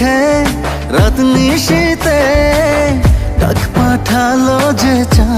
রেখে রাত নিশীতে ডাক পাঠালো যে চা